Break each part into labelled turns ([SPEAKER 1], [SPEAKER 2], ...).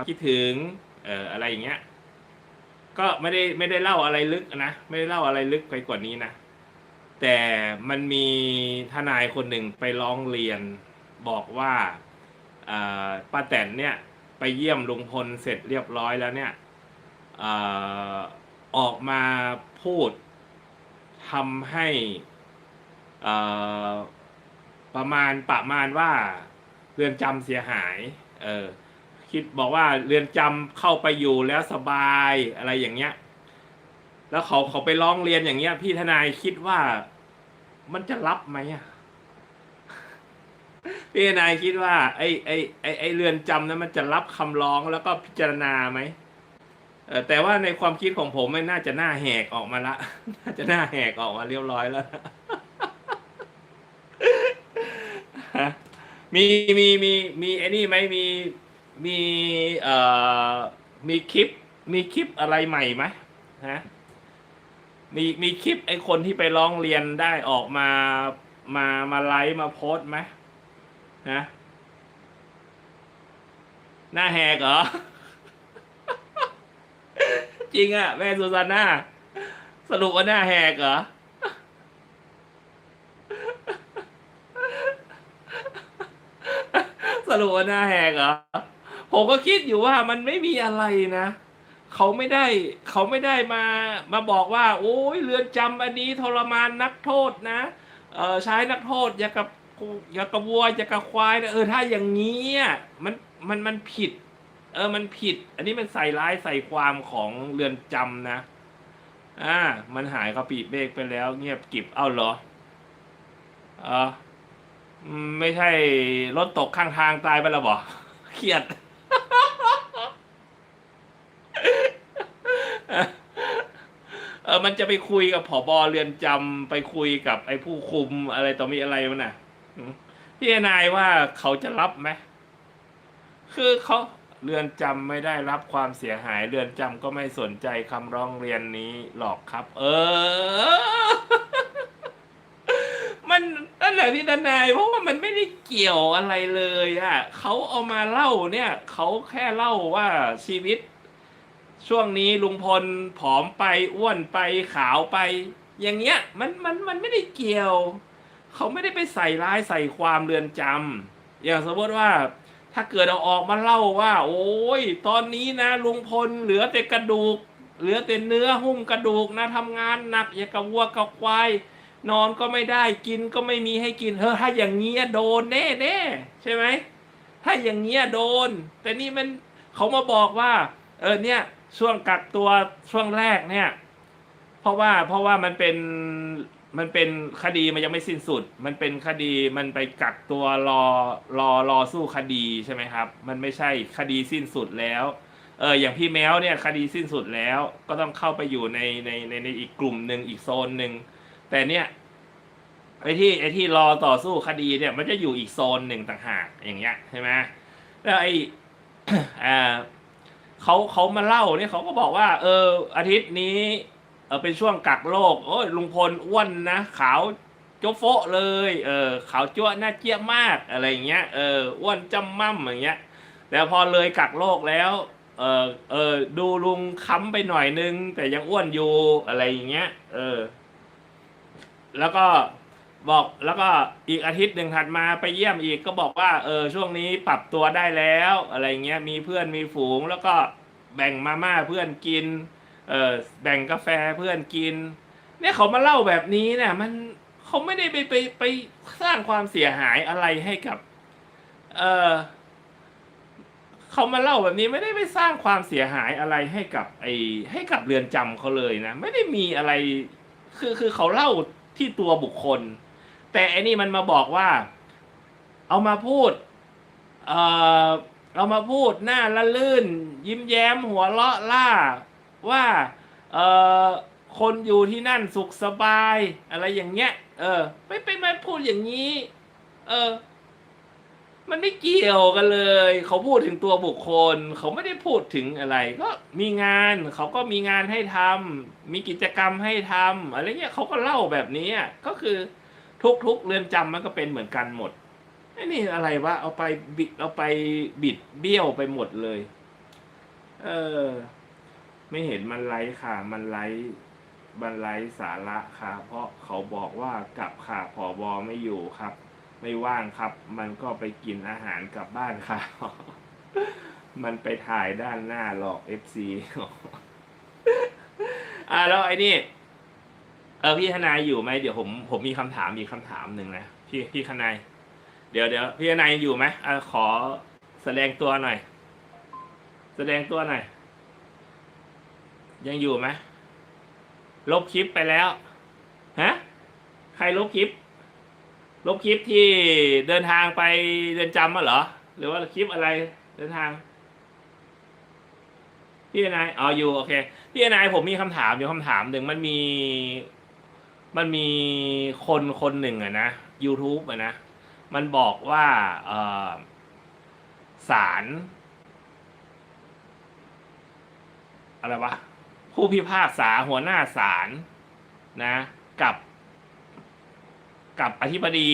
[SPEAKER 1] ความคิดถึงเอ่ออะไรอย่างเงี้ย ก็ไม่ได้ไม่ได้เล่าอะไรลึกนะไม่ได้เล่าอะไรลึกไปกว่านี้นะแต่มันมีทนายคนหนึ่งไปร้องเรียนบอกว่าป้าแตนเนี่ยไปเยี่ยมลุงพลเสร็จเรียบร้อยแล้วเนี่ยออกมาพูดทำให้ประมาณประมาณว่าเรือนจำเสียหาย เออ คิดบอกว่าเรือนจำเข้าไปอยู่แล้วสบายอะไรอย่างเงี้ย แล้วเขาเขาไปร้องเรียนอย่างเงี้ย พี่ทนายคิดว่ามันจะรับไหมอะพี่ทนายคิดว่า ไอ้ไอ้ไอ้ไอ้เรือนจำนั้นมันจะรับคำร้องแล้วก็พิจารณาไหมเออแต่ว่าในความคิดของผมมันน่าจะหน้าแหกออกมาละ น่าจะหน้าแหกออกมาเรียบร้อยแล้วมีมีมีมีไอ้นี่ไหมมี มีเอ่อมีคลิปมีคลิปอะไรใหม่ไหมฮะมีมีคลิปไอ้คนที่ไปร้องเรียนได้ออกมามามาไลฟ์มาโพสต์ไหมฮะหน้าแหกเหรอ จริงอะแม่ซูซาน่าสรุปว่าหน้าแหกเหรอสรุปว่าหน้าแหกเหรอ ผมก็คิดอยู่ว่ามันไม่มีอะไรนะเขาไม่ได้เขาไม่ได้มามาบอกว่า โอ้ยเรือนจำอันนี้ทรมานนักโทษนะเออใช้นักโทษอย่ากับอย่ากับวัวอย่ากับควายนะเออถ้าอย่างนี้มันมันมันผิด เออมันผิด อันนี้มันใส่ร้ายใส่ความของเรือนจำนะอ่ามันหายกระปีเบกไปแล้ว เงียบกิบเอ้าเหรอเออไม่ใช่รถตกข้างทางตายไปแล้วบ่เครียด ออมันจะไปคุยกับผอบอเรือนจำไปคุยกับไอ้ผู้คุมอะไรต่อมีอะไรมันน่ะพี่นายว่าเขาจะรับไหมคือเขาเรือนจำไม่ได้รับความเสียหาย เรือนจำก็ไม่สนใจคำร้องเรียนนี้หรอกครับ เออ มันนั่นแหละพี่นายเพราะว่ามันไม่ได้เกี่ยวอะไรเลยอะเขาเอามาเล่าเนี่ยเขาแค่เล่าว่าชีวิต ช่วงนี้ลุงพลผอมไปอ้วนไปขาวไป อย่างเงี้ยมันมันมันไม่ได้เกี่ยว เขาไม่ได้ไปใส่ร้ายใส่ความเรือนจำอย่างสมมติว่าถ้าเกิดเอาออกมาเล่าว่า โอ้ย ตอนนี้นะลุงพลเหลือแต่กระดูก เหลือแต่เนื้อหุ้มกระดูกนะทำงานหนักอย่ากับวัวกับควายนอนก็ไม่ได้กินก็ไม่มีให้กินเฮ้ยถ้าอย่างเงี้ยโดนแน่แน่ใช่ไหมถ้าอย่างเงี้ยโดน แต่นี่มันเขามาบอกว่า เออเนี่ย ช่วงกักตัวช่วงแรกเนี่ย เพราะว่าเพราะว่ามันเป็นมันเป็นคดีมันยังไม่สิ้นสุด มันเป็นคดีมันไปกักตัวรอรอรอสู้คดีใช่ไหมครับ มันไม่ใช่คดีสิ้นสุดแล้วเอออย่างพี่แมวเนี่ยคดีสิ้นสุดแล้ว ก็ต้องเข้าไปอยู่ในในในในอีกกลุ่มหนึ่งอีกโซนหนึ่งแต่เนี่ยไอ้ที่ไอ้ที่รอต่อสู้คดีเนี่ย มันจะอยู่อีกโซนหนึ่งต่างหากอย่างเงี้ยใช่ไหมแล้วไอ้อ่า เขาเขามาเล่าเนี่ยเขาก็บอกว่า เออ อาทิตย์นี้เออเป็นช่วงกักโรคโอ้ยลุงพลอ้วนนะขาวโจ๊โฟะเลย เออขาวจ้วหน้าเจี๊ยบมากอะไรอย่างเงี้ยเอออ้วนจำมั่มอย่างเงี้ยแล้วพอเลยกักโรคแล้วเออเออดูลุงค้ำไปหน่อยนึง แต่ยังอ้วนอยู่อะไรอย่างเงี้ย เออ แล้วก็ บอกแล้วก็อีกอาทิตย์หนึ่งถัดมาไปเยี่ยมอีกก็บอกว่าเออช่วงนี้ปรับตัวได้แล้วอะไรเงี้ยมีเพื่อนมีฝูงแล้วก็แบ่งมาม่าเพื่อนกินเออแบ่งกาแฟเพื่อนกิน เนี่ยเขามาเล่าแบบนี้เนี่ยมันเขาไม่ได้ไปไปไปสร้างความเสียหายอะไรให้กับ เออเขามาเล่าแบบนี้ไม่ได้ไปสร้างความเสียหายอะไรให้กับไอให้กับเรือนจำเขาเลยนะ ไม่ได้มีอะไร คือคือเขาเล่าที่ตัวบุคคล แต่อันนี้มันมาบอกว่า เอามาพูด เออเอามาพูดหน้าละลื่น ยิ้มแย้มหัวเราะล่า ว่า เออคนอยู่ที่นั่นสุขสบาย อะไรอย่างเงี้ย เออ ไม่ไปมาพูดอย่างนี้ เออ มันไม่เกี่ยวกันเลย เขาพูดถึงตัวบุคคล เขาไม่ได้พูดถึงอะไร ก็มีงานเขาก็มีงานให้ทำมีกิจกรรมให้ทำอะไรเงี้ยเขาก็เล่าแบบนี้ก็คือ ทุกๆเรือนจำมันก็เป็นเหมือนกันหมดไอ้นี่อะไรวะเอาไปบิดเอาไปบิดเบี้ยวไปหมดเลย เออ ไม่เห็นมันไลฟ์ค่ะ มันไลฟ์มันไลฟ์สาระค่ะ เพราะเขาบอกว่ากลับค่ะผอบอไม่อยู่ครับ ไม่ว่างครับ มันก็ไปกินอาหารกลับบ้านค่ะ มันไปถ่ายด้านหน้าหลอกเอฟซีอะแล้วไอ้นี่ เออพี่ทนายอยู่ไหมเดี๋ยวผมผมมีคำถามอีกคำถามหนึ่งนะพี่พี่ทนายเดี๋ยวเดี๋ยวพี่ทนายอยู่ไหมอะขอแสดงตัวหน่อย แสดงตัวหน่อย ยังอยู่ไหมลบคลิปไปแล้วฮะใครลบคลิป ลบคลิปที่เดินทางไปเดินจำมาเหรอ หรือว่าคลิปอะไรเดินทาง พี่นายอ๋ออยู่โอเค พี่นายผมมีคำถามอยู่คำถามหนึ่งมันมี มันมีคนคนหนึ่งอะนะ YouTube อะนะ มันบอกว่าเออสารอะไรวะผู้พิพากษาหัวหน้าศาลนะ กับ กับอธิบดี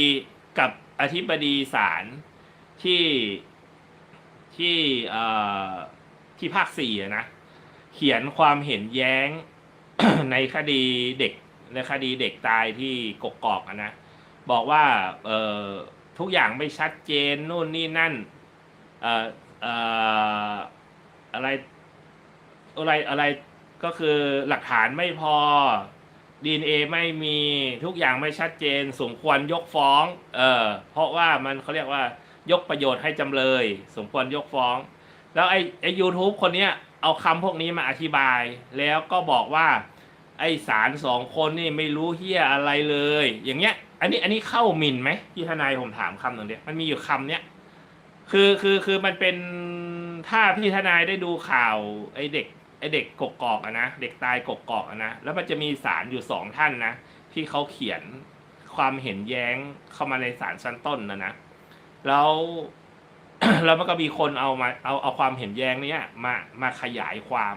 [SPEAKER 1] กับอธิบดีศาลที่ที่เอ่อที่ภาคสี่อะนะ เขียนความเห็นแย้งในคดีเด็ก ในคดีเด็กตายที่กกอกอะนะ บอกว่าเอ่อทุกอย่างไม่ชัดเจนนู่นนี่นั่นเอ่อเอ่ออะไรอะไรอะไรก็คือหลักฐานไม่พอดีเอไม่มีทุกอย่างไม่ชัดเจนสมควรยกฟ้องเออเพราะว่ามันเขาเรียกว่ายกประโยชน์ให้จำเลย สมควรยกฟ้อง แล้วไอ้ไอ้ยูทูบคนเนี้ยเอาคำพวกนี้มาอธิบาย แล้วก็บอกว่า ไอสารสองคนนี่ไม่รู้เฮียอะไรเลย อย่างเงี้ย อันนี้อันนี้เข้าหมิ่นไหมพี่ทนายผมถามคำหนึ่งเดียวมันมีอยู่คำเนี้ยคือคือคือมันเป็นถ้าพี่ทนายได้ดูข่าวไอเด็กไอเด็กกกอกอะนะเด็กตายกกอกอะนะแล้วมันจะมีสารอยู่สองท่านนะที่เขาเขียนความเห็นแย้งเข้ามาในศาลชั้นต้นนะนะแล้วแล้วมันก็มีคนเอามาเอาเอาความเห็นแย้งเนี้ยมามาขยายความ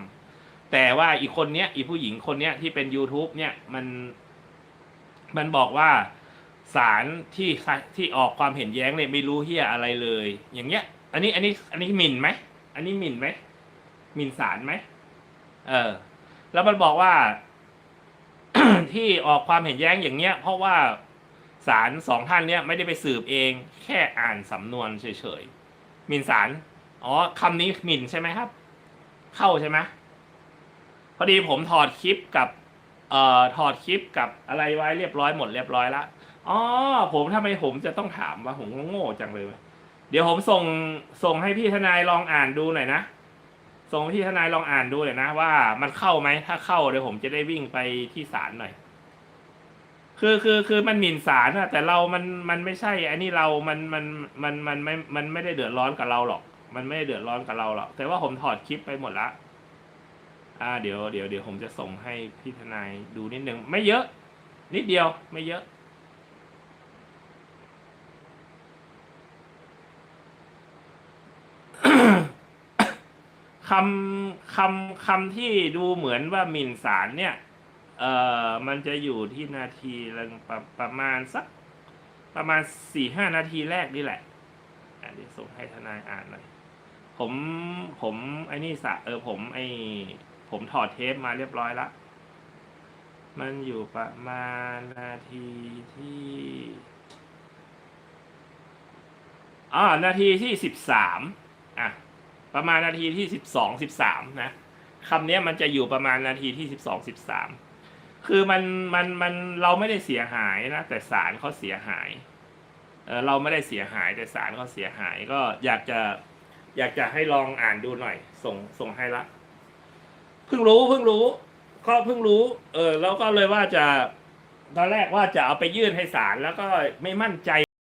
[SPEAKER 1] แต่ว่าอีกคนเนี้ยอีผู้หญิงคนเนี้ยที่เป็น YouTube เนี่ยมันมันบอกว่าสารที่ที่ออกความเห็นแย้งเนี่ยไม่รู้เฮียอะไรเลย อย่างเงี้ย อันนี้อันนี้อันนี้หมิ่นไหมอันนี้หมิ่นไหมหมิ่นสารไหมเออ แล้วมันบอกว่า ที่ออกความเห็นแย้งอย่างเงี้ย เพราะว่าศาลสองท่านเนี้ยไม่ได้ไปสืบเอง แค่อ่านสำนวนเฉยๆหมิ่นสารอ๋อคำนี้หมิ่นใช่ไหมครับ เข้าใช่ไหม พอดีผมถอดคลิปกับเอ่อถอดคลิปกับอะไรไว้เรียบร้อยหมดเรียบร้อยละอ๋อผมทำไมผมจะต้องถามว่าผมโง่จังเลย เดี๋ยวผมส่งส่งให้พี่ทนายลองอ่านดูหน่อยนะส่งให้พี่ทนายลองอ่านดูหน่อยนะ ว่ามันเข้าไหมถ้าเข้าเดี๋ยวผมจะได้วิ่งไปที่ศาลหน่อย คือคือคือมันหมิ่นศาลอะแต่เรามันมันไม่ใช่อันนี้เรามันมันมันมันไม่มันไม่ได้เดือดร้อนกับเราหรอก มันไม่ได้เดือดร้อนกับเราหรอกแต่ว่าผมถอดคลิปไปหมดละ อ่าเดี๋ยวเดี๋ยวเดี๋ยวผมจะส่งให้พี่ทนายดูนิดหนึ่งไม่เยอะ นิดเดียวไม่เยอะ คำคำคำที่ดูเหมือนว่าหมิ่นสารเนี่ย เอ่อมันจะอยู่ที่นาทีละประประมาณสักประมาณสี่ห้านาทีแรกนี่แหละอะเดี๋ยวส่งให้ทนายอ่านหน่อยผมผมไอ้นี่สะเออผมไอ ผมถอดเทปมาเรียบร้อยละ มันอยู่ประมาณนาทีที่อ่านาทีที่สิบสามอะ ประมาณนาทีที่สิบสองสิบสามนะคำนี้มันจะอยู่ประมาณนาทีที่สิบสองสิบสามคือมันมันมันเราไม่ได้เสียหายนะแต่ศาลเขาเสียหายเออเราไม่ได้เสียหายแต่ศาลเขาเสียหายก็อยากจะอยากจะให้ลองอ่านดูหน่อย ส่งส่งให้ละ เพิ่งรู้เพิ่งรู้ ก็เพิ่งรู้ เออแล้วก็เลยว่าจะตอนแรกว่าจะเอาไปยื่นให้ศาลแล้วก็ไม่มั่นใจ